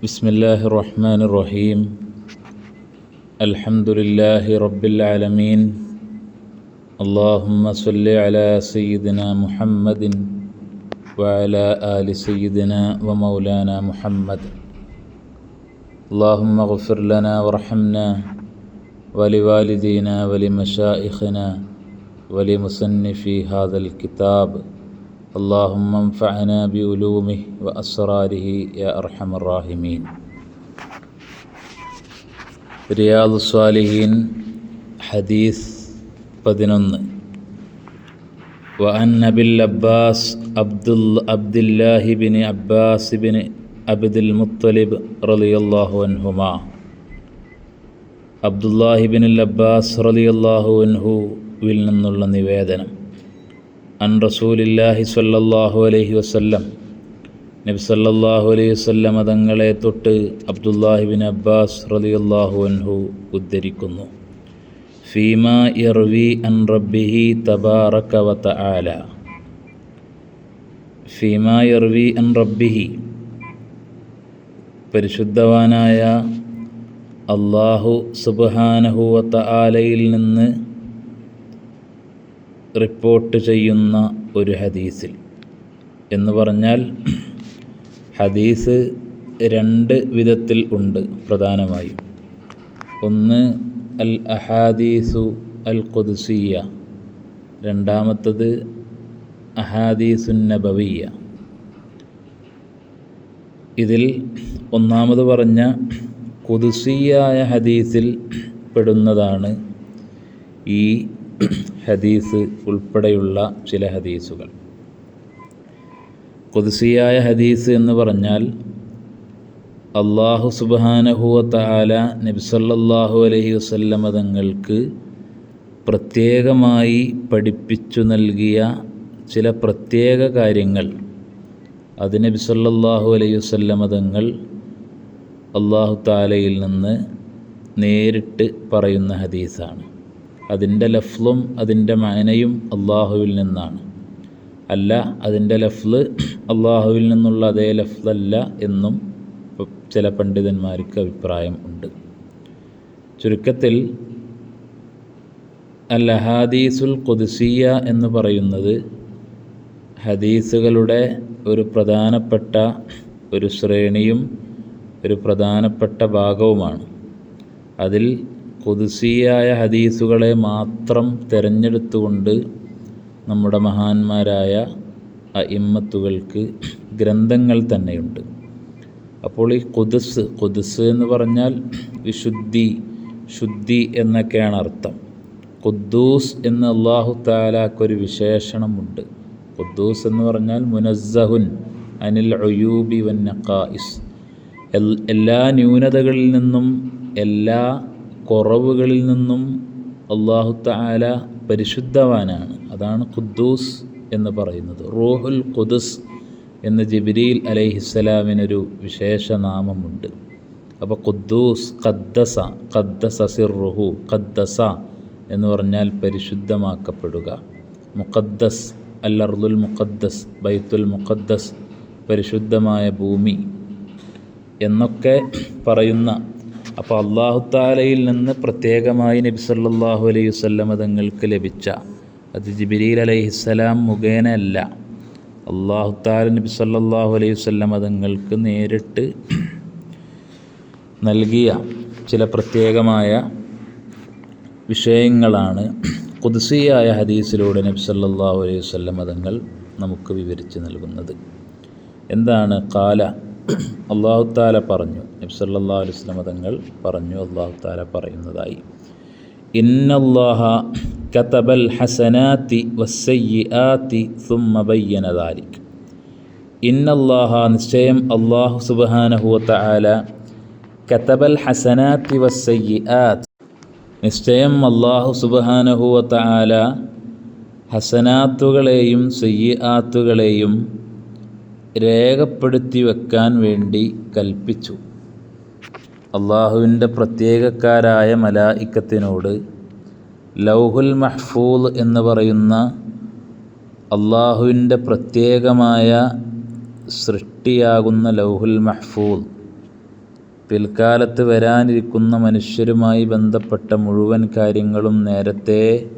بسم الله الرحمن الرحيم. الحمد لله رب العالمين. اللهم صل على سيدنا محمد وعلى آل سيدنا ومولانا محمد. اللهم اغفر لنا وارحمنا ولوالدينا ولمشائخنا ولمصنفي هذا الكتاب. اللهم انفعنا بعلومه وأسراره يا أرحم الراحمين Riyadh സ്വാലിഹീൻ ഹദീസ് പതിനൊന്ന് وعن أبي العباس عبد عبد الله بن عباس بن عبد المطلب رضي الله عنهما Abdullahi bin Abbas റളിയല്ലാഹു അൻഹുവിൽ നിന്നുള്ള നിവേദനം അൻ റസൂലില്ലാഹി സ്വല്ലല്ലാഹു അലൈഹി വസല്ലം നബി സല്ലല്ലാഹു അലൈഹി വസല്ലം തങ്ങളെ തൊട്ട് അബ്ദുല്ലാഹിബിൻ അബ്ബാസ് റളിയല്ലാഹു അൻഹു ഉദ്ധരിക്കുന്നു. ഫീമ ഇർവി അൻ റബ്ബിഹി തബാറക വ തആല. ഫീമ ഇർവി അൻ റബ്ബിഹി. പരിശുദ്ധവാനായ അള്ളാഹു സുബഹാനഹുവത്ത ആലയിൽ നിന്ന് റിപ്പോർട്ട് ചെയ്യുന്ന ഒരു ഹദീസിൽ. എന്ന് പറഞ്ഞാൽ ഹദീസ് രണ്ട് വിധത്തിൽ ഉണ്ട് പ്രധാനമായും. ഒന്ന് അൽ അഹാദീസു അൽ ഖുദ്സിയ. രണ്ടാമത്തത് അഹാദീസുൻ നബവിയ. ഇതിൽ ഒന്നാമത് പറഞ്ഞ കുതുസിയായ ഹദീസിൽ പെടുന്നതാണ് ഈ ഹദീസ് ഉൾപ്പെടെയുള്ള ചില ഹദീസുകൾ. കൊതിസിയായ ഹദീസ് എന്ന് പറഞ്ഞാൽ അള്ളാഹു സുബാനഹുവ താല നബ്സല്ലാഹു അലഹി വസല്ലമ തങ്ങൾക്ക് പ്രത്യേകമായി പഠിപ്പിച്ചു നൽകിയ ചില പ്രത്യേക കാര്യങ്ങൾ. അത് നബിസല്ലാഹു അലൈഹി വസല്ലമ തങ്ങൾ അള്ളാഹു താലയിൽ നിന്ന് നേരിട്ട് പറയുന്ന ഹദീസാണ്. അതിന്റെ ലഫ്ലും അതിന്റെ മാനയും അള്ളാഹുവിൽ നിന്നാണ്. അല്ല അതിന്റെ ലഫ്ല് അള്ളാഹുവിൽ നിന്നുള്ള അതേ ലഫ്ലല്ല എന്നും ചില പണ്ഡിതന്മാർക്ക് അഭിപ്രായം ഉണ്ട്. ചുരുക്കത്തിൽ അൽ ഖുദ്സിയ എന്ന് പറയുന്നത് ഹദീസുകളുടെ ഒരു പ്രധാനപ്പെട്ട ഒരു ശ്രേണിയും ഒരു പ്രധാനപ്പെട്ട ഭാഗവുമാണ്. അതിൽ കുതിസിയായ ഹദീസുകളെ മാത്രം തിരഞ്ഞെടുത്തുകൊണ്ട് നമ്മുടെ മഹാന്മാരായ ഇമ്മത്തുകൾക്ക് ഗ്രന്ഥങ്ങൾ തന്നെയുണ്ട്. അപ്പോൾ ഈ കുതിസ് കുതിസ് എന്ന് പറഞ്ഞാൽ വിശുദ്ധി ശുദ്ധി എന്നൊക്കെയാണ് അർത്ഥം. ഖുദ്ദൂസ് എന്ന് അള്ളാഹു താലാക്കൊരു വിശേഷണമുണ്ട്. ഖുദ്ദൂസ് എന്ന് പറഞ്ഞാൽ മുനസ്സഹുൻ അനിൽ ഒയൂബി വന്നക്കായിസ് എല്ലാ ന്യൂനതകളിൽ നിന്നും എല്ലാ കുറവുകളിൽ നിന്നും അള്ളാഹു താല പരിശുദ്ധവാനാണ്. അതാണ് ഖുദ്ദൂസ് എന്ന് പറയുന്നത്. റൂഹുൽ ഖുദുസ് എന്ന് ജിബിരിൽ അലൈഹിസ്സലാമിനൊരു വിശേഷനാമമുണ്ട് അപ്പോൾ ഖുദ്ദൂസ് ഖദ്ദസ ഖദ്ദസ സിർറുഹു ഖദ്ദസ എന്ന് പറഞ്ഞാൽ പരിശുദ്ധമാക്കപ്പെടുക. മുഖദ്ദസ് അല്ലർദുൽ മുഖദ്ദസ് ബൈത്തുൽ മുഖദ്ദസ് പരിശുദ്ധമായ ഭൂമി എന്നൊക്കെ പറയുന്ന അപ്പോൾ അള്ളാഹുത്താലയിൽ നിന്ന് പ്രത്യേകമായി നബി സല്ലാഹു അലൈഹി വല്ലമ തങ്ങൾക്ക് ലഭിച്ച അത് ജിബിരിൽ അലൈഹിസ്സലാം മുഖേന അല്ല. അള്ളാഹുത്താല നബി സല്ലാഹു അലൈഹി വല്ലമ തങ്ങൾക്ക് നേരിട്ട് നൽകിയ ചില പ്രത്യേകമായ വിഷയങ്ങളാണ് കുതിസിയായ ഹദീസിലൂടെ നബി സല്ലാഹു അലൈഹി വല്ലമ തങ്ങൾ നമുക്ക് വിവരിച്ച് നൽകുന്നത്. എന്താണ്? കാല അള്ളാഹു താല പറഞ്ഞു നബി അലുസ്ലമ തങ്ങൾ പറഞ്ഞു അള്ളാഹു താല പറയുന്നതായി. ഇന്നല്ലാഹ കതബൽ ഹസനാത്തി വസ്സയ്യാത്തി സുമ്മ ബയ്യന ദാലിക്. ഇന്നല്ലാഹ നിശ്ചയം അള്ളാഹു സുബാനഹുവത്ത ആല കതബൽ ഹസനാത്തി വസ്സയ്യാത്ത് നിശ്ചയം അള്ളാഹു സുബാനഹുവത്ത ആല ഹസനാത്തുകളെയും സയ്യാത്തുകളെയും രേഖപ്പെടുത്തി വെക്കാൻ വേണ്ടി കൽപ്പിച്ചു. അള്ളാഹുവിന്റെ പ്രത്യേകക്കാരായ മലായിക്കത്തിനോട് ലൗഹുൽ മഹ്ഫൂൽ എന്ന് പറയുന്ന അള്ളാഹുവിന്റെ പ്രത്യേകമായ സൃഷ്ടിയാകുന്ന ലൗഹുൽ മഹ്ഫൂൽ പിൽക്കാലത്ത് വരാനിരിക്കുന്ന മനുഷ്യരുമായി ബന്ധപ്പെട്ട മുഴുവൻ കാര്യങ്ങളും നേരത്തെ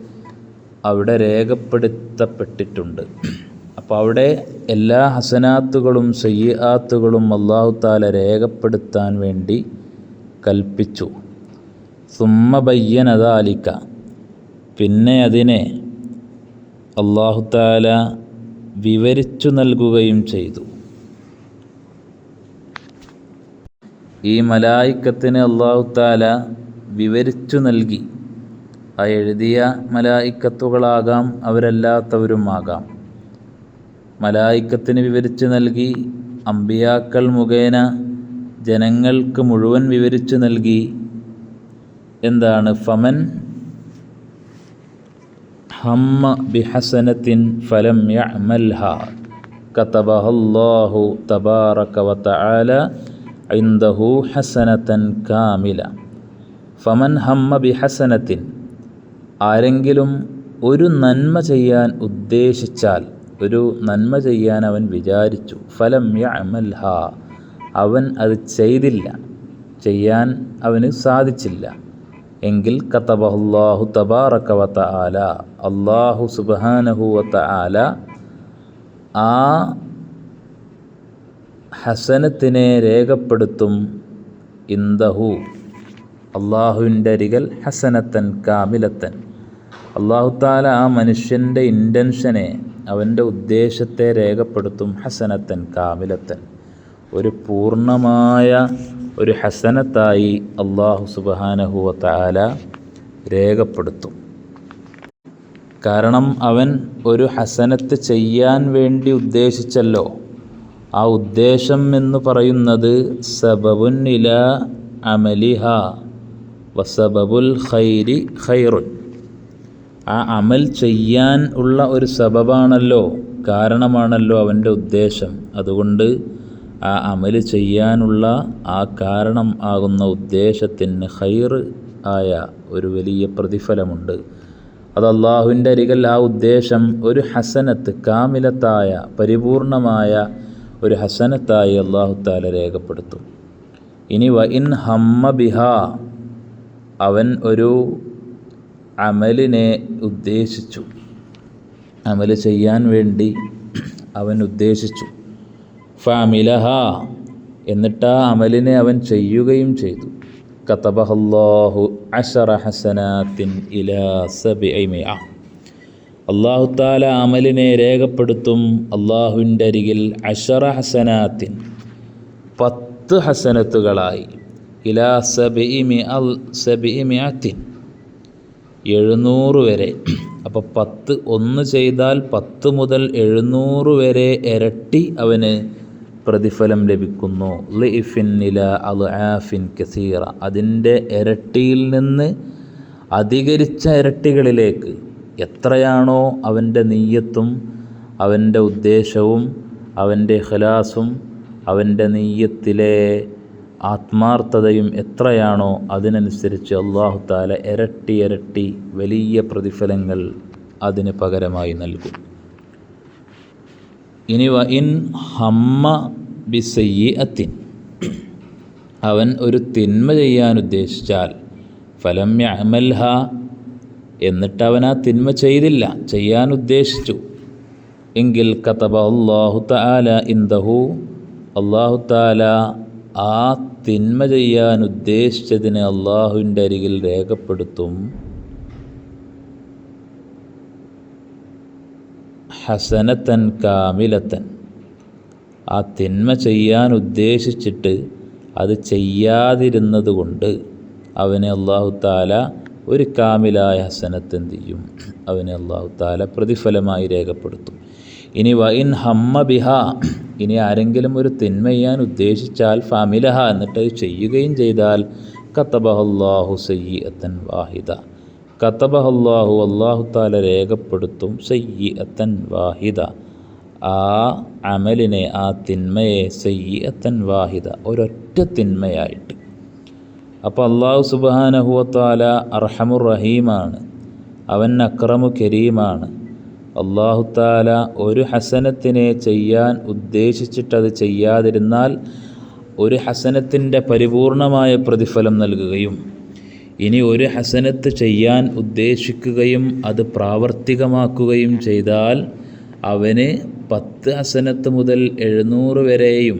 അവിടെ രേഖപ്പെടുത്തപ്പെട്ടിട്ടുണ്ട്. അപ്പോൾ അവിടെ എല്ലാ ഹസനാത്തുകളും സയ്യാത്തുകളും അള്ളാഹു താല രേഖപ്പെടുത്താൻ വേണ്ടി കൽപ്പിച്ചു. സുമ്മ ബയ്യനതാലിക്ക പിന്നെ അതിനെ അള്ളാഹു താല വിവരിച്ചു നൽകുകയും ചെയ്തു. ഈ മലായിക്കത്തിന് അള്ളാഹു താല വിവരിച്ചു നൽകി. ആ എഴുതിയ മലായിക്കത്തുകളാകാം അവരല്ലാത്തവരുമാകാം. മലായിക്കത്തിന് വിവരിച്ചു നൽകി അമ്പിയാക്കൾ മുഖേന ജനങ്ങൾക്ക് മുഴുവൻ വിവരിച്ചു നൽകി. എന്താണ് ഫമൻ? ഹമ്മ ബിഹസനത്തിൻ ഫലം യഅമൽഹ. കതബഹല്ലാഹു തബാറക വതആല ഇൻദഹു ഹസനതൻ കാമില. ഫമൻ ഹമ്മ ബിഹസനത്തിൻ? ആരെങ്കിലും ഒരു നന്മ ചെയ്യാൻ ഉദ്ദേശിച്ചാൽ ഒരു നന്മ ചെയ്യാൻ അവൻ വിചാരിച്ചു. ഫലം യമൽഹ അവൻ അത് ചെയ്തില്ല. ചെയ്യാൻ അവന് സാധിച്ചില്ല. എങ്കിൽ കത്തബഹുല്ലാഹു തബാറക്കവത്ത വത്ത ആല അള്ളാഹു സുബാനഹുവത്ത ആല ആ ഹസനത്തിനെ രേഖപ്പെടുത്തും. ഇന്ദഹു. അള്ളാഹുവിന്റെ അരികൽ ഹസനത്തൻ കാമിലത്തൻ. അള്ളാഹു താല ആ മനുഷ്യന്റെ ഇന്റൻഷനെ അവന്റെ ഉദ്ദേശത്തെ രേഖപ്പെടുത്തും ഹസനത്തൻ കാമിലത്തൻ. ഒരു പൂർണമായ ഒരു ഹസനത്തായി അള്ളാഹു സുബാനഹുവ താല രേഖപ്പെടുത്തും. കാരണം അവൻ ഒരു ഹസനത്ത് ചെയ്യാൻ വേണ്ടി ഉദ്ദേശിച്ചല്ലോ. ആ ഉദ്ദേശം എന്ന് പറയുന്നത് സബബുൻ ഇല അമലിഹ വസബബുൽ ഖൈരി ഖൈറുൻ. ആ അമൽ ചെയ്യാൻ ഉള്ള ഒരു സബബാണല്ലോ കാരണമാണല്ലോ അവന്റെ ഉദ്ദേശം. അതുകൊണ്ട് ആ അമൽ ചെയ്യാനുള്ള ആ കാരണം ആകുന്ന ഉദ്ദേശത്തിന് ഹൈർ ആയ ഒരു വലിയ പ്രതിഫലമുണ്ട്. അത് അള്ളാഹുവിന്റെ അരികൽ ആ ഉദ്ദേശം ഒരു ഹസനത്ത് കാമിലത്തായ പരിപൂർണമായ ഒരു ഹസനത്തായി അള്ളാഹു താല രേഖപ്പെടുത്തും. ഇനി വ ഇൻ ഹമ്മ ബിഹ അവൻ ഒരു അമലിനെ ഉദ്ദേശിച്ചു. അമൽ ചെയ്യാൻ വേണ്ടി അവൻ ഉദ്ദേശിച്ചു. ഫാമിലഹ എന്നിട്ട് ആ അമലിനെ അവൻ ചെയ്യുകയും ചെയ്തു. കത്തബഹല്ലാഹു അഷറ ഹസനാത്തിൻ ഇലാ സബിഅ അള്ളാഹു താല അമലിനെ രേഖപ്പെടുത്തും. അള്ളാഹുവിന്റെ അരികിൽ അഷറ ഹസനാത്തിൻ പത്ത് ഹസനത്തുകളായി. ഇലാ സബിഇമി അൽ സബിഇമിയാത്തിൻ എഴുന്നൂറ് വരെ. അപ്പോൾ പത്ത് ഒന്ന് ചെയ്താൽ പത്ത് മുതൽ എഴുന്നൂറ് വരെ ഇരട്ടി അവന് പ്രതിഫലം ലഭിക്കുന്നു. ലിഫിൻ നില ആഫിൻ കസീറ. അതിന്റെ ഇരട്ടിയിൽ നിന്ന് അധികരിച്ച ഇരട്ടികളിലേക്ക് എത്രയാണോ അവന്റെ നെയ്യത്തും അവന്റെ ഉദ്ദേശവും അവന്റെ ഖലാസും അവന്റെ നെയ്യത്തിലെ ആത്മാർത്ഥതയും എത്രയാണോ അതിനനുസരിച്ച് അള്ളാഹു താല ഇരട്ടി ഇരട്ടി വലിയ പ്രതിഫലങ്ങൾ അതിന് പകരമായി നൽകും. ഇനി വ ഇൻ ഹമ്മ ബിസയ്യത്തിൻ അവൻ ഒരു തിന്മ ചെയ്യാൻ ഉദ്ദേശിച്ചാൽ ഫലം യമൽഹ എന്നിട്ട് അവൻ ആ തിന്മ ചെയ്തില്ല ചെയ്യാൻ ഉദ്ദേശിച്ചു. എങ്കിൽ കതബ അള്ളാഹു താല ഇന്ദഹു അള്ളാഹു താല ആ തിന്മ ചെയ്യാൻ ഉദ്ദേശിച്ചതിനെ അള്ളാഹുവിന്റെ അരികിൽ രേഖപ്പെടുത്തും. ഹസനത്തൻ കാമിലത്തൻ. ആ തിന്മ ചെയ്യാൻ ഉദ്ദേശിച്ചിട്ട് അത് ചെയ്യാതിരുന്നത് കൊണ്ട് അവനെ അള്ളാഹു താല ഒരു കാമിലായ ഹസനത്ത് എന്ത് ചെയ്യും? അവനെ അള്ളാഹു താല പ്രതിഫലമായി രേഖപ്പെടുത്തും. ഇനി വൈൻ ഹമ്മ ബിഹ ഇനി ആരെങ്കിലും ഒരു തിന്മ ചെയ്യാൻ ഉദ്ദേശിച്ചാൽ ഫാമിലഹ എന്നിട്ട് ചെയ്യുകയും ചെയ്താൽ കത്തബഹല്ലാഹു സയ്യത്തൻ വാഹിദ. കത്തബഹല്ലാഹു അള്ളാഹു താല രേഖപ്പെടുത്തും സയ്യത്തൻ വാഹിദ. ആ അമലിനെ ആ തിന്മയെ സയ്യത്തൻ വാഹിദ ഒരൊറ്റ തിന്മയായിട്ട്. അപ്പോൾ അള്ളാഹു സുബാനഹുവത്താല അർഹമുർ റഹീമാണ് അവൻ അക്രമു കരീമാണ് അള്ളാഹു താല ഒരു ഹസനത്തിനെ ചെയ്യാൻ ഉദ്ദേശിച്ചിട്ടത് ചെയ്യാതിരുന്നാൽ ഒരു ഹസനത്തിന്റെ പരിപൂർണമായ പ്രതിഫലം നൽകുകയും ഇനി ഒരു ഹസനത്ത് ചെയ്യാൻ ഉദ്ദേശിക്കുകയും അത് പ്രാവർത്തികമാക്കുകയും ചെയ്താൽ അവന് പത്ത് ഹസനത്ത് മുതൽ എഴുന്നൂറ് വരെയും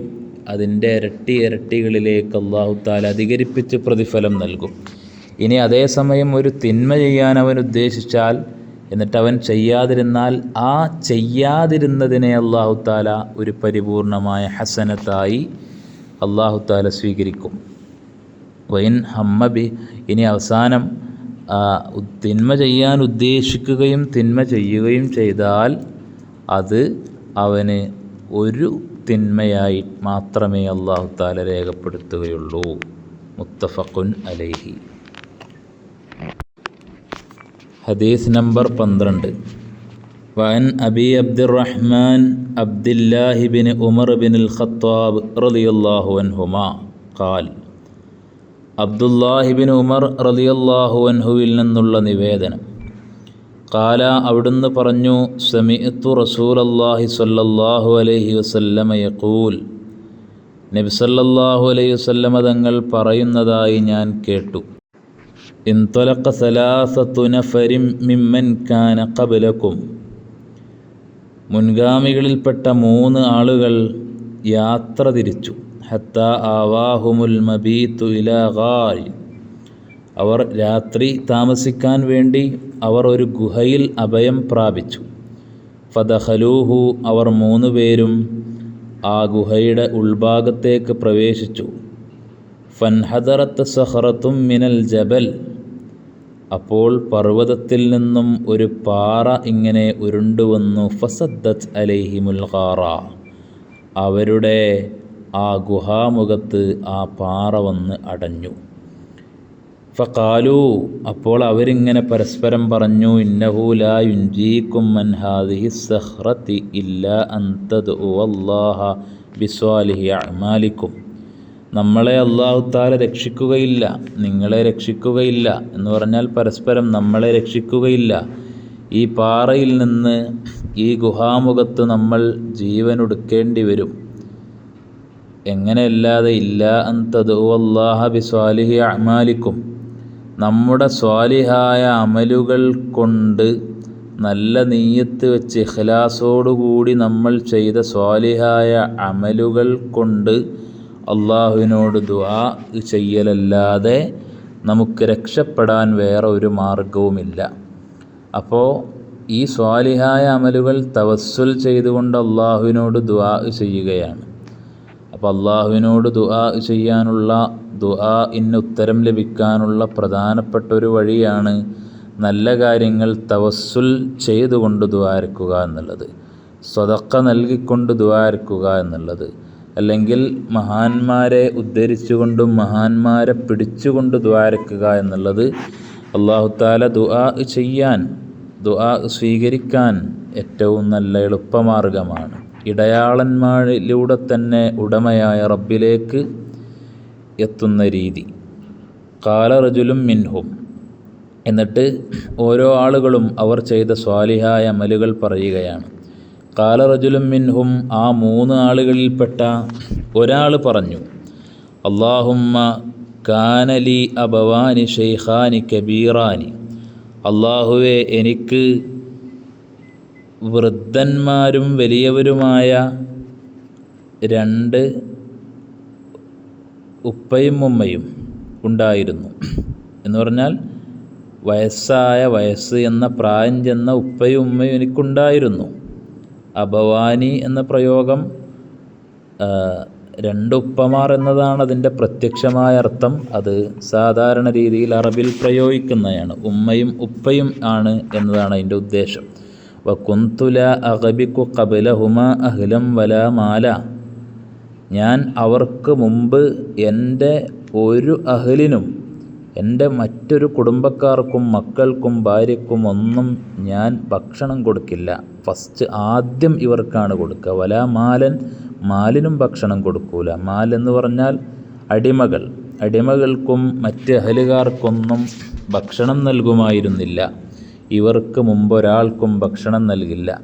അതിന്റെ ഇരട്ടി ഇരട്ടികളിലേക്ക് അള്ളാഹു താല അധികരിപ്പിച്ച് പ്രതിഫലം നൽകും. ഇനി അതേസമയം ഒരു തിന്മ ചെയ്യാൻ അവൻ ഉദ്ദേശിച്ചാൽ എന്നിട്ട് അവൻ ചെയ്യാതിരുന്നാൽ ആ ചെയ്യാതിരുന്നതിനെ അള്ളാഹു താല ഒരു പരിപൂർണമായ ഹസനത്തായി അള്ളാഹു താല സ്വീകരിക്കും. വൈൻ ഹമ്മബി ഇനി അവസാനം തിന്മ ചെയ്യാൻ ഉദ്ദേശിക്കുകയും തിന്മ ചെയ്യുകയും ചെയ്താൽ അത് അവന് ഒരു തിന്മയായി മാത്രമേ അള്ളാഹു താല രേഖപ്പെടുത്തുകയുള്ളൂ. മുത്തഫഖുൻ അലൈഹി. ഹദീസ് നമ്പർ പന്ത്രണ്ട്. വൻ അബി അബ്ദുറഹ്മാൻ അബ്ദില്ലാഹിബിൻ ഉമർ ബിൻ അൽ ഖത്താബ് റലിയുല്ലാഹു അൻഹുമ കാൽ അബ്ദുല്ലാഹിബിൻ ഉമർ റളിയല്ലാഹു അൻഹുവിൽ നിന്നുള്ള നിവേദനം. കാല അവിടുന്ന് പറഞ്ഞു സമിഅത്തു റസൂലല്ലാഹി സല്ലല്ലാഹു അലൈഹി വസല്ലമ യഖൂൽ. സല്ലല്ലാഹു അലൈഹി വസല്ലമ തങ്ങൾ പറയുന്നതായി ഞാൻ കേട്ടു. انطلق ثلاثة نفر ممن كان قبلكم മുൻഗാമികളിൽപ്പെട്ട മൂന്ന് ആളുകൾ യാത്ര തിരിച്ചു ഹത്ത ആവാഹുമുൽ മബീത്തു ഇലാഗാൽ അവർ രാത്രി താമസിക്കാൻ വേണ്ടി അവർ ഒരു ഗുഹയിൽ അഭയം പ്രാപിച്ചു ഫദഹലൂഹു അവർ മൂന്ന് പേരും ആ ഗുഹയുടെ ഉൾഭാഗത്തേക്ക് പ്രവേശിച്ചു ഫൻഹദറത്ത് സഹറത്തും മിനൽ ജബൽ അപ്പോൾ പർവതത്തിൽ നിന്നും ഒരു പാറ ഇങ്ങനെ ഉരുണ്ടുവന്നു. ഫസദ്ദത്ത് അലൈഹിമുൽ ഖാറ. അവരുടെ ആ ഗുഹാമുഖത്ത് ആ പാറ വന്ന് അടഞ്ഞു. ഫക്കാലു അപ്പോൾ അവരിങ്ങനെ പരസ്പരം പറഞ്ഞു ഇന്നഹൂലാ ഇല്ല അന്തദ് അല്ലാഹ ബിസ്വാലിഹി അമാലിക്കും നമ്മളെ അള്ളാഹുത്താല രക്ഷിക്കുകയില്ല നിങ്ങളെ രക്ഷിക്കുകയില്ല എന്ന് പറഞ്ഞാൽ പരസ്പരം നമ്മളെ രക്ഷിക്കുകയില്ല. ഈ പാറയിൽ നിന്ന് ഈ ഗുഹാമുഖത്ത് നമ്മൾ ജീവനൊടുക്കേണ്ടി വരും. എങ്ങനെയല്ലാതെ ഇല്ല ബി സ്വാലിഹി അമാലിക്കും നമ്മുടെ സ്വാലിഹായ അമലുകൾ കൊണ്ട് നല്ല നീയത്ത് വെച്ച് ഇഖ്ലാസോടുകൂടി നമ്മൾ ചെയ്ത സ്വാലിഹായ അമലുകൾ കൊണ്ട് അള്ളാഹുവിനോട് ദുആ ചെയ്യലല്ലാതെ നമുക്ക് രക്ഷപ്പെടാൻ വേറെ ഒരു മാർഗവുമില്ല. അപ്പോൾ ഈ സ്വാലിഹായ അമലുകൾ തവസ്സുൽ ചെയ്തുകൊണ്ട് അള്ളാഹുവിനോട് ദുആ ചെയ്യുകയാണ്. അപ്പോൾ അള്ളാഹുവിനോട് ദുആ ചെയ്യാനുള്ള ദുആ ഇന്ന് ഉത്തരം ലഭിക്കാനുള്ള പ്രധാനപ്പെട്ട ഒരു വഴിയാണ് നല്ല കാര്യങ്ങൾ തവസ്സുൽ ചെയ്തുകൊണ്ട് ദ്വാരക്കുക എന്നുള്ളത്. സ്വതക്ക നൽകിക്കൊണ്ട് ദ്വാരക്കുക എന്നുള്ളത്. അല്ലെങ്കിൽ മഹാന്മാരെ ഉദ്ധരിച്ചുകൊണ്ടും മഹാന്മാരെ പിടിച്ചുകൊണ്ട് ദ്വാരക്കുക എന്നുള്ളത് അള്ളാഹുത്താല ദുആ ചെയ്യാൻ ദുആ സ്വീകരിക്കാൻ ഏറ്റവും നല്ല എളുപ്പമാർഗമാണ്. ഇടയാളന്മാരിലൂടെ തന്നെ ഉടമയായ റബ്ബിലേക്ക് എത്തുന്ന രീതി. കാലറജുലും മിൻഹും. എന്നിട്ട് ഓരോ ആളുകളും അവർ ചെയ്ത സ്വാലിഹായ അമലുകൾ പറയുകയാണ്. കാലറജുലും മിൻഹും ആ മൂന്ന് ആളുകളിൽപ്പെട്ട ഒരാൾ പറഞ്ഞു അള്ളാഹുമ്മ കാനലി അബവാനി ഷെയ്ഖാനി കബീറാനി. അള്ളാഹുവെ എനിക്ക് വൃദ്ധന്മാരും വലിയവരുമായ രണ്ട് ഉപ്പയും ഉമ്മയും ഉണ്ടായിരുന്നു. എന്ന് പറഞ്ഞാൽ വയസ്സായ വയസ്സ് എന്ന പ്രായം ചെന്ന ഉപ്പയും ഉമ്മയും എനിക്കുണ്ടായിരുന്നു. അബവാനി എന്ന പ്രയോഗം രണ്ടുപ്പമാർ എന്നതാണ് അതിന്റെ പ്രത്യക്ഷമായ അർത്ഥം. അത് സാധാരണ രീതിയിൽ അറബിൽ പ്രയോഗിക്കുന്നതാണ്. ഉമ്മയും ഉപ്പയും ആണ് എന്നതാണ് അതിന്റെ ഉദ്ദേശം. വക്കുന്തുല കുന്തുല കപില കബലഹുമ അഹ്ലം വല മാല. ഞാൻ അവർക്ക് മുമ്പ് എന്റെ ഒരു അഹലിനും എന്റെ മറ്റൊരു കുടുംബക്കാർക്കും മക്കൾക്കും ഭാര്യയ്ക്കും ഒന്നും ഞാൻ ഭക്ഷണം കൊടുക്കില്ല. ഫസ്റ്റ് ആദ്യം ഇവർക്കാണ് കൊടുക്കുക. വല മാലൻ മാലിനും ഭക്ഷണം കൊടുക്കൂല. മാൽ എന്ന് പറഞ്ഞാൽ അടിമകൾ. അടിമകൾക്കും മറ്റ് അഹലുകാർക്കൊന്നും ഭക്ഷണം നൽകുമായിരുന്നില്ല. ഇവർക്ക് മുമ്പ് ഒരാൾക്കും ഭക്ഷണം നൽകില്ല.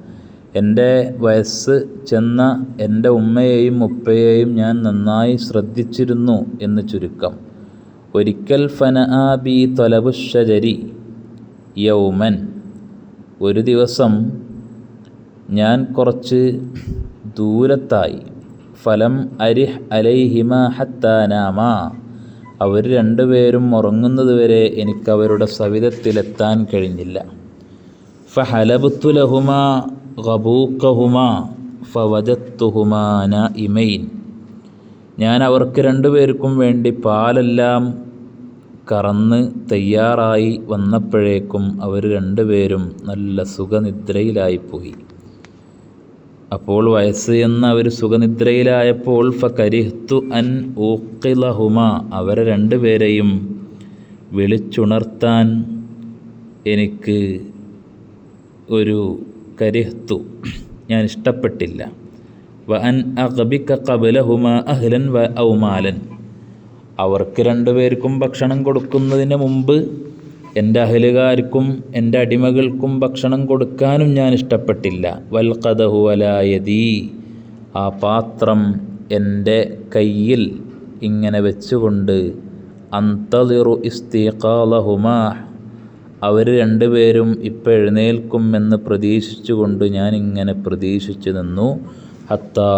എന്റെ വയസ്സ് ചെന്ന എന്റെ ഉമ്മയെയും ഉപ്പയെയും ഞാൻ നന്നായി ശ്രദ്ധിച്ചിരുന്നു എന്ന് ചുരുക്കം. ഒരിക്കൽ ഫന ബി തൊലബുഷരി യൗമൻ. ഒരു ദിവസം ഞാൻ കുറച്ച് ദൂരത്തായി. ഫലം അരിഹ് അലൈഹിമ ഹത്താനാമ അവർ രണ്ടുപേരും ഉറങ്ങുന്നതുവരെ എനിക്കവരുടെ സവിധത്തിലെത്താൻ കഴിഞ്ഞില്ല. ഫഹലബത്തു ഖബൂക്കഹുമ ഫവജത്തുഹുമാന ഫവജത്തുഹുമാ ഇമൈൻ ഞാൻ അവർക്ക് രണ്ടുപേർക്കും വേണ്ടി പാലെല്ലാം കറന്ന് തയ്യാറായി വന്നപ്പോഴേക്കും അവർ രണ്ടുപേരും നല്ല സുഖനിദ്രയിലായിപ്പോയി. അപ്പോൾ വയസ്സ് എന്ന അവർ സുഖനിദ്രയിലായപ്പോൾ ഫകരിഹ്തു അൻ ഊക്കിലഹുമ അവരെ രണ്ടുപേരെയും വിളിച്ചുണർത്താൻ എനിക്ക് ഒരു കരിഹ്തു ഞാൻ ഇഷ്ടപ്പെട്ടില്ല. വ അൻ അഖബിക കബലഹുമ അഹ്ലൻ വ ഔമാലൻ അവർക്ക് രണ്ടുപേർക്കും ഭക്ഷണം കൊടുക്കുന്നതിന് മുമ്പ് എന്റെ അഹലുകാർക്കും എന്റെ അടിമകൾക്കും ഭക്ഷണം കൊടുക്കാനും ഞാൻ ഇഷ്ടപ്പെട്ടില്ല. വൽഖദഹു വലായതി ആ പാത്രം എന്റെ കയ്യിൽ ഇങ്ങനെ വെച്ചുകൊണ്ട് അന്തളിറു ഇസ്തീഖാലഹുമാ. അവർ രണ്ടുപേരും ഇപ്പം എഴുന്നേൽക്കുമെന്ന് പ്രതീക്ഷിച്ചുകൊണ്ട് ഞാനിങ്ങനെ പ്രതീക്ഷിച്ചു നിന്നു. ഹത്താ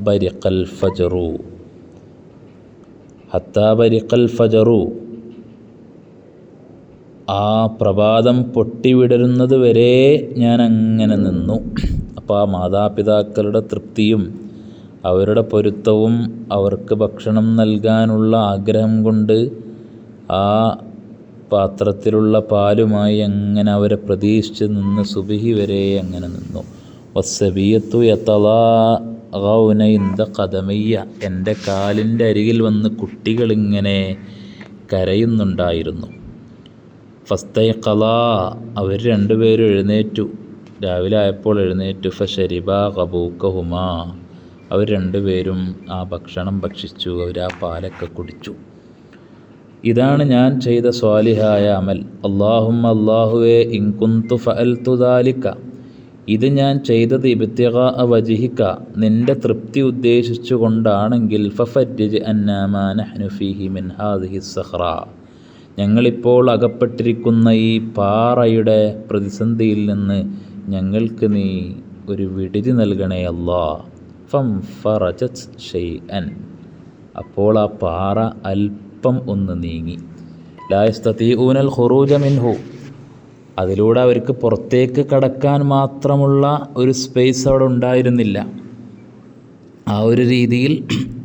ബരിഖൽ ഫജറു. ഹത്താ ബരിഖൽ ഫജറു. ആ പ്രഭാതം പൊട്ടിവിടരുന്നത് വരെ ഞാൻ അങ്ങനെ നിന്നു. അപ്പോൾ ആ മാതാപിതാക്കളുടെ തൃപ്തിയും അവരുടെ പൊരുത്തവും അവർക്ക് ഭക്ഷണം നൽകാനുള്ള ആഗ്രഹം കൊണ്ട് ആ പാത്രത്തിലുള്ള പാലുമായി അങ്ങനെ അവരെ പ്രതീക്ഷിച്ച് നിന്ന് സുബിഹി വരെ അങ്ങനെ നിന്നു. വസ്സബിയത്തു യത്തലാ കഥമയ്യ. എന്റെ കാലിന്റെ അരികിൽ വന്ന് കുട്ടികളിങ്ങനെ കരയുന്നുണ്ടായിരുന്നു. ഫസ്തൈ കലാ അവർ രണ്ടുപേരും എഴുന്നേറ്റു. രാവിലെ ആയപ്പോൾ എഴുന്നേറ്റു ഫഷരിബ കബൂക്കഹുമാ അവർ രണ്ടുപേരും ആ ഭക്ഷണം ഭക്ഷിച്ചു. അവർ ആ പാലൊക്കെ കുടിച്ചു. ഇതാണ് ഞാൻ ചെയ്ത സ്വാലിഹായ അമൽ. അള്ളാഹും അള്ളാഹുവേ ഇൻകുന്തു ഫൽ തുദാലിക്ക ഇത് ഞാൻ ചെയ്തത് ഇബ്തിഗ വജിഹിക്ക. നിന്റെ തൃപ്തി ഉദ്ദേശിച്ചുകൊണ്ടാണെങ്കിൽ ഫഫരിജ് അന്നാമാ നഹ്നു ഫീഹി മിൻ ഹാദിഹി സഹ്റ ഞങ്ങളിപ്പോൾ അകപ്പെട്ടിരിക്കുന്ന ഈ പാറയുടെ പ്രതിസന്ധിയിൽ നിന്ന് ഞങ്ങൾക്ക് നീ ഒരു വിടുതി നൽകണേ അല്ലാ. ഫം ഫറജത് ഷെയ്അൻ അപ്പോൾ ആ പാറ അല്പം ഒന്ന് നീങ്ങി. ലായസ്തീ ഊനൽ ഖുറൂജ മിൻഹു. അതിലൂടെ അവർക്ക് പുറത്തേക്ക് കടക്കാൻ മാത്രമുള്ള ഒരു സ്പേസ് അവിടെ ഉണ്ടായിരുന്നില്ല. ആ ഒരു രീതിയിൽ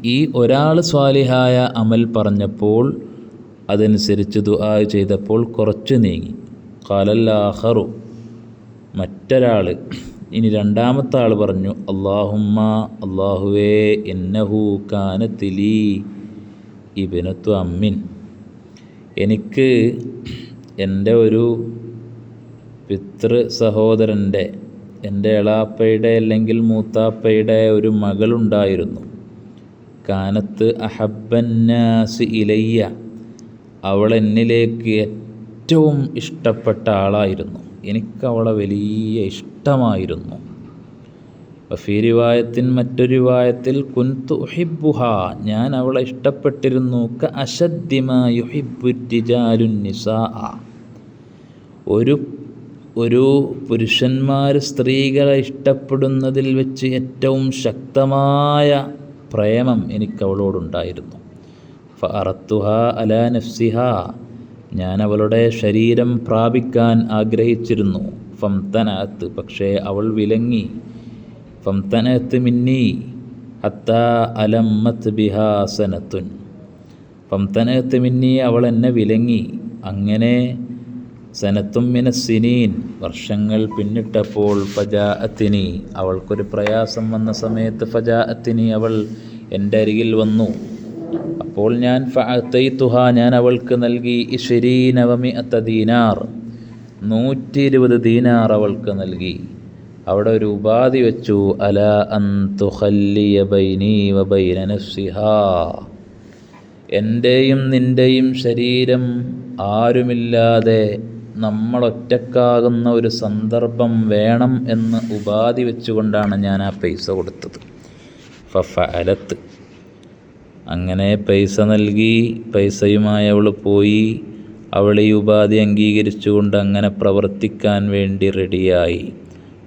ഈ ഒരാൾ സ്വാലിഹായ അമൽ പറഞ്ഞപ്പോൾ അതനുസരിച്ച് ദുആ ചെയ്തപ്പോൾ കുറച്ച് നീങ്ങി. കാലല്ലാഹറു മറ്റൊരാൾ ഇനി രണ്ടാമത്തെ ആൾ പറഞ്ഞു അള്ളാഹുമ്മ അള്ളാഹുവേ എന്നഹു കാനത്തിലി ഇബിനത്തു അമ്മിൻ. എനിക്ക് എന്റെ ഒരു പിതൃ സഹോദരന്റെ എന്റെ എളാപ്പയുടെ അല്ലെങ്കിൽ മൂത്താപ്പയുടെ ഒരു മകളുണ്ടായിരുന്നു. കാനത്ത് അഹബന്നാസ് ഇലയ്യ അവൾ എന്നിലേക്ക് ഏറ്റവും ഇഷ്ടപ്പെട്ട ആളായിരുന്നു. എനിക്കവളെ വലിയ ഇഷ്ടമായിരുന്നു. ബഫീരിവായത്തിൻ മറ്റൊരു വായത്തിൽ കുൻതു ഉഹിബുഹ ഞാൻ അവളെ ഇഷ്ടപ്പെട്ടിരുന്നു. ക അശദ്ദിമായുഹിബുരിജാലുന്നിസാ ഒരു ഒരു പുരുഷന്മാർ സ്ത്രീകളെ ഇഷ്ടപ്പെടുന്നതിൽ വെച്ച് ഏറ്റവും ശക്തമായ പ്രേമം എനിക്ക് അവളോടുണ്ടായിരുന്നു ഫറത്തുഹ അല നഫ്സിഹ ഞാൻ അവളുടെ ശരീരം പ്രാപിക്കാൻ ആഗ്രഹിച്ചിരുന്നു. ഫംതനത്ത് പക്ഷേ അവൾ വിലങ്ങി. ഫംതനത്ത് മിന്നി ഹത്ത അലമ്മത്ത് ബിഹാസനത്തുൻ ഫംതനത്ത് മിന്നി അവൾ എന്നെ വിലങ്ങി. അങ്ങനെ സനത്തും മിനസ്സിനീൻ. വർഷങ്ങൾ പിന്നിട്ടപ്പോൾ ഫജാഅത്തിനി. അവൾക്കൊരു പ്രയാസം വന്ന സമയത്ത് ഫജാഅത്തിനി അവൾ എന്റെ അരികിൽ വന്നു. അപ്പോൾ ഞാൻ ഫഅത്തൈത്തുഹ ഞാൻ അവൾക്ക് നൽകി ഇശ്വരീനവമി അത്ത ദീനാർ. നൂറ്റി ഇരുപത് ദീനാർ അവൾക്ക് നൽകി. അവിടെ ഒരു ഉപാധി വെച്ചു. അല അന്തുഹല്ലിയബൈനീവൈനസിഹ എന്റെയും നിന്റെയും ശരീരം ആരുമില്ലാതെ നമ്മളൊറ്റക്കാകുന്ന ഒരു സന്ദർഭം വേണം എന്ന് ഉപാധി വെച്ചുകൊണ്ടാണ് ഞാൻ ആ പൈസ കൊടുത്തത്. ഫലത്ത് അങ്ങനെ പൈസ നൽകി പൈസയുമായി അവൾ പോയി. അവൾ ഈ ഉപാധി അംഗീകരിച്ചുകൊണ്ട് അങ്ങനെ പ്രവർത്തിക്കാൻ വേണ്ടി റെഡിയായി.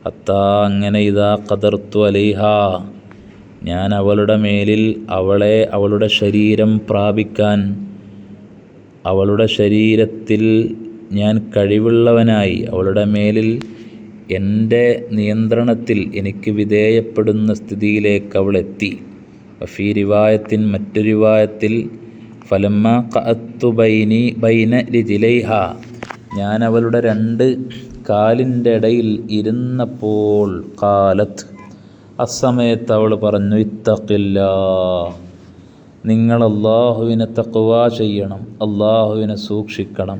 അത്താ അങ്ങനെ ഇതാ കതർത്തു അലൈഹ. ഞാൻ അവളുടെ മേലിൽ അവളെ അവളുടെ ശരീരം പ്രാപിക്കാൻ അവളുടെ ശരീരത്തിൽ ഞാൻ കഴിവുള്ളവനായി അവളുടെ മേലിൽ എന്റെ നിയന്ത്രണത്തിൽ എനിക്ക് വിധേയപ്പെടുന്ന സ്ഥിതിയിലേക്ക് അവൾ എത്തി. വഫീ റിവായത്തിൻ മറ്റു റിവായത്തിൽ ഫലമ്മ കഅത്തു ബൈനി ബൈന രിജിലൈഹ ഞാൻ അവളുടെ രണ്ട് കാലിന്റെ ഇടയിൽ ഇരുന്നപ്പോൾ കാലത്ത് അസമയത്ത് അവൾ പറഞ്ഞു ഇത്തക്കില്ല നിങ്ങൾ അള്ളാഹുവിനെ തക്കുവ ചെയ്യണം അള്ളാഹുവിനെ സൂക്ഷിക്കണം.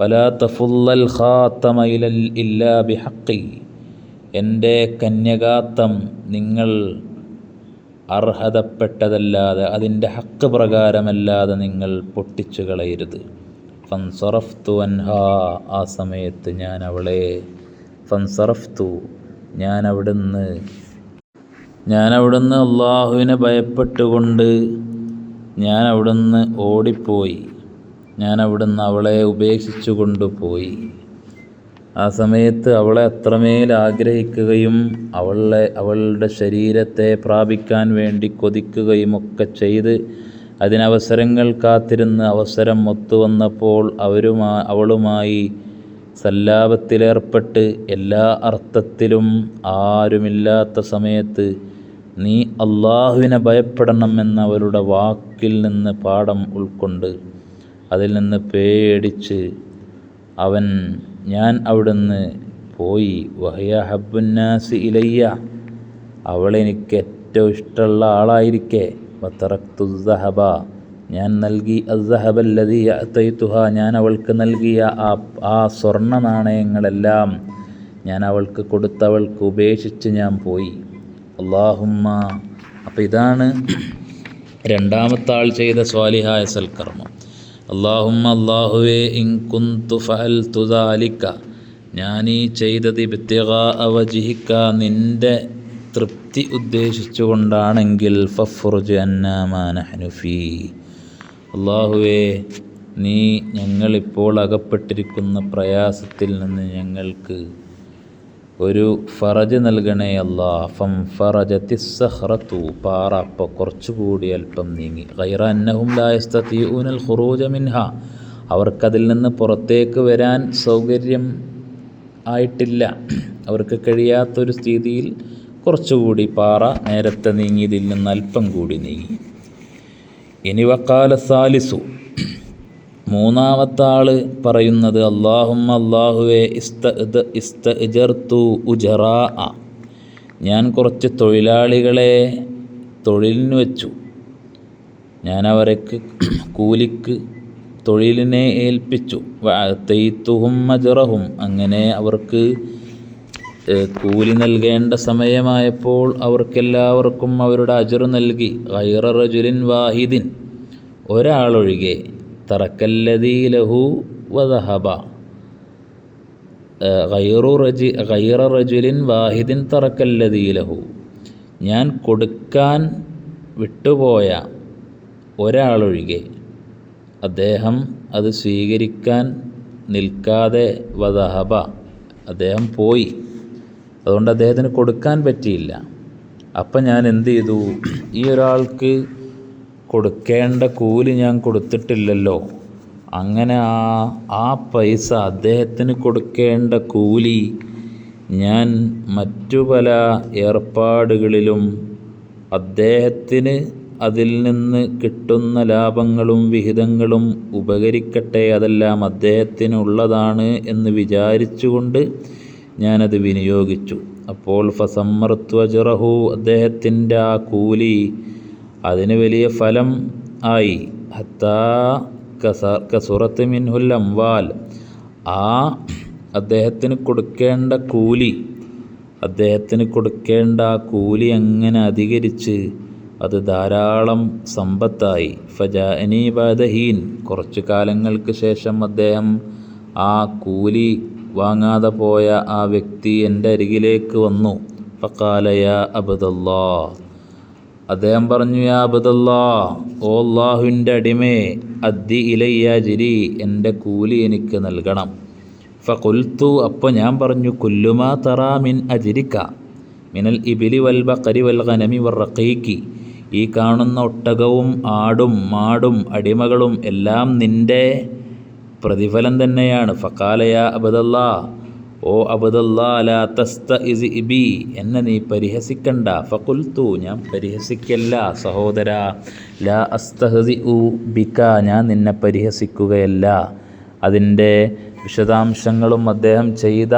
വലാ തഫുല്ലൽ ഖാത്തമ ഇലൽ ഇല്ലാ ബിഹക്കി എന്റെ കന്യകാത്തം നിങ്ങൾ അർഹതപ്പെട്ടതല്ലാതെ അതിന്റെ ഹക്ക് പ്രകാരമല്ലാതെ നിങ്ങൾ പൊട്ടിച്ചു കളയരുത്. ഫൻസറഫ്തു അൻഹ ആ സമയത്ത് ഞാൻ അവളെ ഫൻസറഫ്തു ഞാൻ അവിടുന്ന് ഞാൻ അവിടുന്ന് അള്ളാഹുവിനെ ഭയപ്പെട്ടുകൊണ്ട് ഞാൻ അവിടുന്ന് ഓടിപ്പോയി. ഞാൻ അവിടുന്ന് അവളെ ഉപേക്ഷിച്ചു കൊണ്ടുപോയി. ആ സമയത്ത് അവളെ അത്രമേൽ ആഗ്രഹിക്കുകയും അവളെ അവളുടെ ശരീരത്തെ പ്രാപിക്കാൻ വേണ്ടി കൊതിക്കുകയും ഒക്കെ ചെയ്ത് അതിനവസരങ്ങൾ കാത്തിരുന്ന് അവസരം ഒത്തുവന്നപ്പോൾ അവരുമാ അവളുമായി സല്ലാപത്തിലേർപ്പെട്ട് എല്ലാ അർത്ഥത്തിലും ആരുമില്ലാത്ത സമയത്ത് നീ അള്ളാഹുവിനെ ഭയപ്പെടണം എന്നവരുടെ വാക്കിൽ നിന്ന് പാഠം ഉൾക്കൊണ്ട് അതിൽ നിന്ന് പേടിച്ച് അവൻ ഞാൻ അവിടുന്ന് പോയി. വഹയ ഹബ്ബുന്നാസി ഇലയ്യ. അവളെനിക്ക് ഏറ്റവും ഇഷ്ടമുള്ള ആളായിരിക്കെ. വത്തറക്തുസഹബ ഞാൻ നൽകി അസഹബല്ലതി അത്തൈത്തുഹ ഞാൻ അവൾക്ക് നൽകിയ ആ ആ സ്വർണ നാണയങ്ങളെല്ലാം ഞാൻ അവൾക്ക് കൊടുത്തവൾക്ക് ഉപേക്ഷിച്ച് ഞാൻ പോയി. അള്ളാഹുമ്മ അപ്പം ഇതാണ് രണ്ടാമത്തെ ആൾ ചെയ്ത സ്വാലിഹായ സൽക്കർമ്മം. അള്ളാഹുമ്മ അള്ളാഹുവേ ഇൻകുന്തു ഫഅൽ തുദാലിക്ക ഈ ചെയ്തത് ബിത്തിഗാ അവജിഹിക്ക നിന്റെ തൃപ്തി ഉദ്ദേശിച്ചുകൊണ്ടാണെങ്കിൽ ഫഫ്റുജ് അന്നാമാനഹനുഫി അള്ളാഹുവേ നീ ഞങ്ങളിപ്പോൾ അകപ്പെട്ടിരിക്കുന്ന പ്രയാസത്തിൽ നിന്ന് ഞങ്ങൾക്ക് ഒരു ഫറജ് നൽകണേ അല്ലാ. ഫം ഫറജത്തി സഹ്റത്തു പാറ അപ്പോൾ കുറച്ചുകൂടി അല്പം നീങ്ങി. ഗൈറ അന്നഹും ലായസ്തീ ഊനൽ ഖുറൂജ മിൻഹ. അവർക്കതിൽ നിന്ന് പുറത്തേക്ക് വരാൻ സൗകര്യം ആയിട്ടില്ല. അവർക്ക് കഴിയാത്തൊരു സ്ഥിതിയിൽ കുറച്ചുകൂടി പാറ നേരത്തെ നീങ്ങിയതിൽ നിന്ന് അല്പം കൂടി നീങ്ങി. ഇനി വക്കാല സാലിസു. മൂന്നാമത്തെ ആൾ പറയുന്നത് അള്ളാഹും അള്ളാഹുവെ ഇസ്ത ഇസ്തു ഉജറാ ഞാൻ കുറച്ച് തൊഴിലാളികളെ തൊഴിലിന് വെച്ചു. ഞാൻ അവർക്ക് കൂലിക്ക് തൊഴിലിനെ ഏൽപ്പിച്ചു. തെയ്ത്തുഹും മജറഹും അങ്ങനെ അവർക്ക് കൂലി നൽകേണ്ട സമയമായപ്പോൾ അവർക്കെല്ലാവർക്കും അവരുടെ അജറ് നൽകി. ഗൈറ റജുലിൻ വാഹിദിൻ. ഒരാളൊഴികെ തറക്കല്ലതീ ലഹു വദഹബ ഗൈറു റജി ഗൈറ റജുലിൻ വാഹിദിൻ തറക്കല്ലതീ ലഹു ഞാൻ കൊടുക്കാൻ വിട്ടുപോയ ഒരാളൊഴികെ അദ്ദേഹം അത് സ്വീകരിക്കാൻ നിൽക്കാതെ വദഹബ. അദ്ദേഹം പോയി. അതുകൊണ്ട് അദ്ദേഹത്തിന് കൊടുക്കാൻ പറ്റിയില്ല. അപ്പം ഞാൻ എന്ത് ചെയ്തു? ഈ ഒരാൾക്ക് കൊടുക്കേണ്ട കൂലി ഞാൻ കൊടുത്തിട്ടില്ലല്ലോ. അങ്ങനെ ആ ആ പൈസ അദ്ദേഹത്തിന് കൊടുക്കേണ്ട കൂലി ഞാൻ മറ്റു പല ഏർപ്പാടുകളിലും അദ്ദേഹത്തിന് അതിൽ നിന്ന് കിട്ടുന്ന ലാഭങ്ങളും വിഹിതങ്ങളും ഉപകരിക്കട്ടെ അതെല്ലാം അദ്ദേഹത്തിനുള്ളതാണ് എന്ന് വിചാരിച്ചുകൊണ്ട് ഞാനത് വിനിയോഗിച്ചു. അപ്പോൾ ഫസമ്മർത്വജറഹു അദ്ദേഹത്തിന്റെ ആ കൂലി അതിന് വലിയ ഫലം ആയി. ഹത്താ കസ കസുറത്ത് മിൻഹുൽ ആ അദ്ദേഹത്തിന് കൊടുക്കേണ്ട കൂലി അദ്ദേഹത്തിന് കൊടുക്കേണ്ട ആ കൂലി അങ്ങനെ അധികരിച്ച് അത് ധാരാളം സമ്പത്തായി. ഫജാനി ബാദഹീൻ. കുറച്ചു കാലങ്ങൾക്ക് ശേഷം അദ്ദേഹം ആ കൂലി വാങ്ങാതെ പോയ ആ വ്യക്തി എന്റെ അരികിലേക്ക് വന്നു. ഫക്കാലയ അബദല്ലാ അദ്ദേഹം പറഞ്ഞു യാ ഓ അള്ളാഹുവിന്റെ അടിമേ അദ്ദി ഇലയ്യ ജിരി എന്റെ കൂലി എനിക്ക് നൽകണം. ഫകുൽത്തു അപ്പോൾ ഞാൻ പറഞ്ഞു കുല്ലുമാ തറാ മിൻ അജിരിക്ക മിനൽ ഇബിലി വൽ ബക്കരി വൽ ഖനമി ഈ കാണുന്ന ഒട്ടകവും ആടും മാടും അടിമകളും എല്ലാം നിന്റെ പ്രതിഫലം തന്നെയാണ്. ഫക്കാലയ അബദല്ലാ ഓ അബദല്ലാ ലാ തസ്ത ഇസ് ഇബി എന്നെ നീ പരിഹസിക്കണ്ട. ഫകുൽത്തു ഞാൻ പരിഹസിക്കല്ല സഹോദര. ലാ അസ്തഹസി ഉ ബിക്ക ഞാൻ നിന്നെ പരിഹസിക്കുകയല്ല. അതിന്റെ വിശദാംശങ്ങളും അദ്ദേഹം ചെയ്ത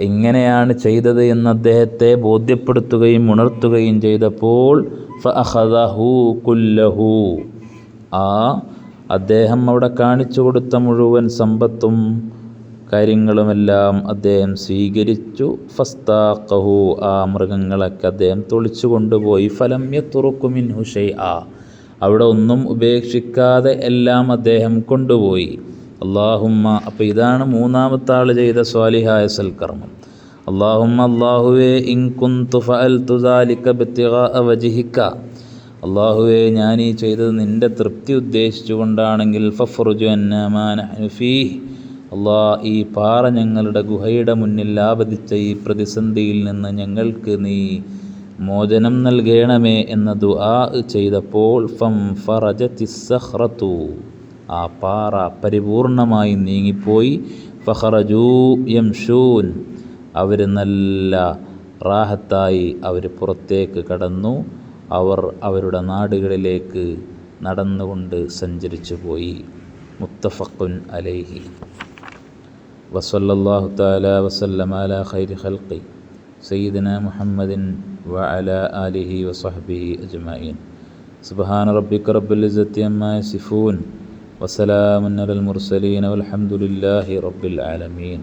ഇങ്ങനെയാണ് ചെയ്തത് എന്ന് അദ്ദേഹത്തെ ബോധ്യപ്പെടുത്തുകയും ഉണർത്തുകയും ചെയ്തപ്പോൾ ഫഅഖദഹു കുല്ലഹു. ആ അദ്ദേഹം അവിടെ കാണിച്ചു കൊടുത്ത മുഴുവൻ സമ്പത്തും കാര്യങ്ങളുമെല്ലാം അദ്ദേഹം സ്വീകരിച്ചു. ഫസ്താഖഹു ആ മൃഗങ്ങളൊക്കെ അദ്ദേഹം തൊളിച്ചു കൊണ്ടുപോയി. ഫലം തുറക്കുമിൻ ഹുഷൈ ആ അവിടെ ഒന്നും ഉപേക്ഷിക്കാതെ എല്ലാം അദ്ദേഹം കൊണ്ടുപോയി. അള്ളാഹുമ്മ അപ്പോൾ ഇതാണ് മൂന്നാമത്തെ ആൾ ചെയ്ത സ്വാലിഹായ സൽക്കർമ്മം. അള്ളാഹുമ്മ അള്ളാഹുവേ ഇൻകുന്തു ഫഅൽതു ദാലിക ബിത്തിഗാ വജിഹിക്ക അള്ളാഹുവേ ഞാൻ ഈ ചെയ്തത് നിന്റെ തൃപ്തി ഉദ്ദേശിച്ചുകൊണ്ടാണെങ്കിൽ ഫഫ്റുജു അന്നമാനഫീ അള്ളാ ഈ പാറ ഞങ്ങളുടെ ഗുഹയുടെ മുന്നിൽ ആപതിച്ച ഈ പ്രതിസന്ധിയിൽ നിന്ന് ഞങ്ങൾക്ക് നീ മോചനം നൽകണമേ എന്ന ദുആ ചെയ്തപ്പോൾ ഫം ഫറജത്തിസ്സഹ്റത്തു ആ പാറ പരിപൂർണമായി നീങ്ങിപ്പോയി. ഫഹറജൂ യംഷൂൻ. അവർ നല്ല റാഹത്തായി അവർ പുറത്തേക്ക് കടന്നു. അവർ അവരുടെ നാടുകളിലേക്ക് നടന്നുകൊണ്ട് സഞ്ചരിച്ചു പോയി മുത്തഫക്കുൻ അലൈഹി. വസല്ലല്ലാഹു തആല വസല്ലമ അലാ ഖൈരി ഖൽഖി സയ്യിദന മുഹമ്മദിൻ വഅലാ ആലിഹി വസഹ്ബിഹി അജ്മഈൻ. സുബ്ഹാന റബ്ബിക റബ്ബിൽ ഇസ്സത്തി അമ്മാ യസിഫൂൻ. വസലാമുൻ അലൽ മുർസലീൻ വൽഹംദുലില്ലാഹി റബ്ബിൽ ആലമീൻ.